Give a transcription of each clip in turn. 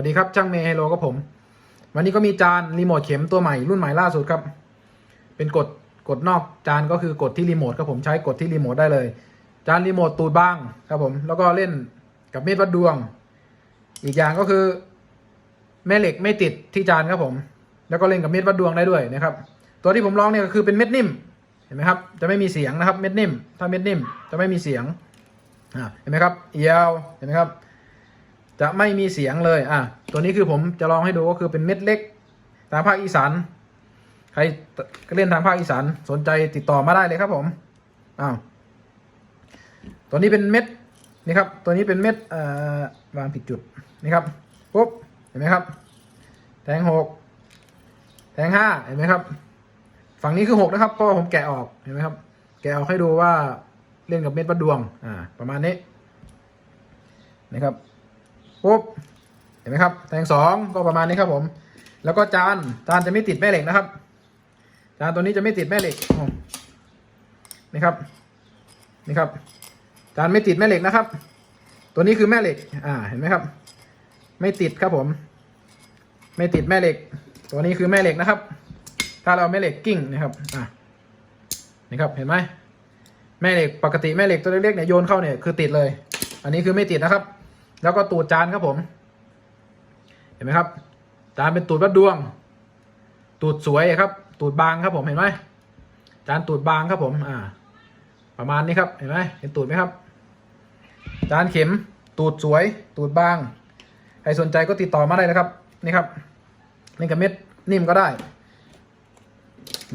วัสดีครับช่างเมย์ไฮโลกับผม วันนี้ก็มีจานรีโมทเข็มตัวใหม่รุ่นใหม่ล่าสุดครับ เป็นกดกดนอกจานก็คือกดที่รีโมทครับผมใช้กดที่รีโมทได้เลย จานรีโมทตูดบ้างครับผม แล้วก็เล่นกับเม็ดวัดดวง อีกอย่างก็คือ แม่เหล็กไม่ติดที่จานครับผม แล้วก็เล่นกับเม็ดวัดดวงได้ด้วยนะครับ ตัวที่ผมลองเนี่ยก็คือเป็นเม็ดนิ่มเห็นไหมครับ จะไม่มีเสียงนะครับเม็ดนิ่ม ถ้าเม็ดนิ่มจะไม่มีเสียงเห็นไหมครับเอียวเห็นไหมครับ จะไม่มีเสียงเลย อะ ตัวนี้คือผมจะลองให้ดูก็คือเป็นเม็ดเล็ก ทางภาคอีสาน ใครเล่นทางภาคอีสานสนใจติดต่อมาได้เลยครับผม อ้าว ตัวนี้เป็นเม็ดนี่ครับ ตัวนี้เป็นเม็ดเอ่อวางผิดจุด นี่ครับ ปุ๊บ เห็นไหมครับ แทงหก แทงห้า เห็นไหมครับ ฝั่งนี้คือหกนะครับ เพราะผมแกะออก เห็นไหมครับ แกะออกให้ดูว่าเล่นกับเม็ดวัดดวง อ่า ประมาณนี้ นะครับ ปุ๊บเห็นไหมครับแทงสองก็ประมาณนี้ครับผม แล้วก็จานจานจะไม่ติดแม่เหล็กนะครับ จานตัวนี้จะไม่ติดแม่เหล็กนี่ครับนี่ครับ จานไม่ติดแม่เหล็กนะครับ ตัวนี้คือแม่เหล็ก อ่าเห็นไหมครับ ไม่ติดครับผม ไม่ติดแม่เหล็ก ตัวนี้คือแม่เหล็กนะครับ ถ้าเราแม่เหล็กกิ้งนะครับอ่านี่ครับเห็นไหมแม่เหล็กปกติแม่เหล็กตัวเล็กๆเนี่ยโยนเข้าเนี่ยคือติดเลย อันนี้คือไม่ติดนะครับ แล้วก็ตูดจานครับผม เห็นไหมครับ จานเป็นตูดวัดดวง ตูดสวยครับ ตูดบางครับผมเห็นไหมจานตูดบางครับผม อ่า ประมาณนี้ครับ เห็นไหมเห็นตูดไหมครับ จานเข็ม ตูดสวย ตูดบาง ใครสนใจก็ติดต่อมาได้นะครับ นี่ครับ นี่กับเม็ดนิ่มก็ได้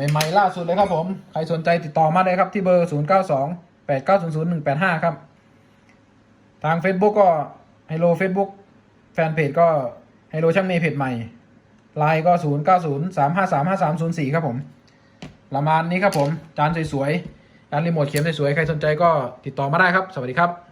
ใหม่ๆล่าสุดเลยครับผม ใครสนใจติดต่อมาเลยครับที่เบอร์ 0 9 2 8 9 0 0 1 8 5 ครับ ทาง Facebook ก็ ไฮโล Facebook แฟนเพจก็ไฮโลช่างเมย์เพจใหม่ไลน์ก็ 0 9 0 3 5 3 5 3 0 4 ครับผมประมาณนี้ครับผม จานสวยๆจานรีโมทเข็มสวยๆ ใครสนใจก็ติดต่อมาได้ครับ สวัสดีครับ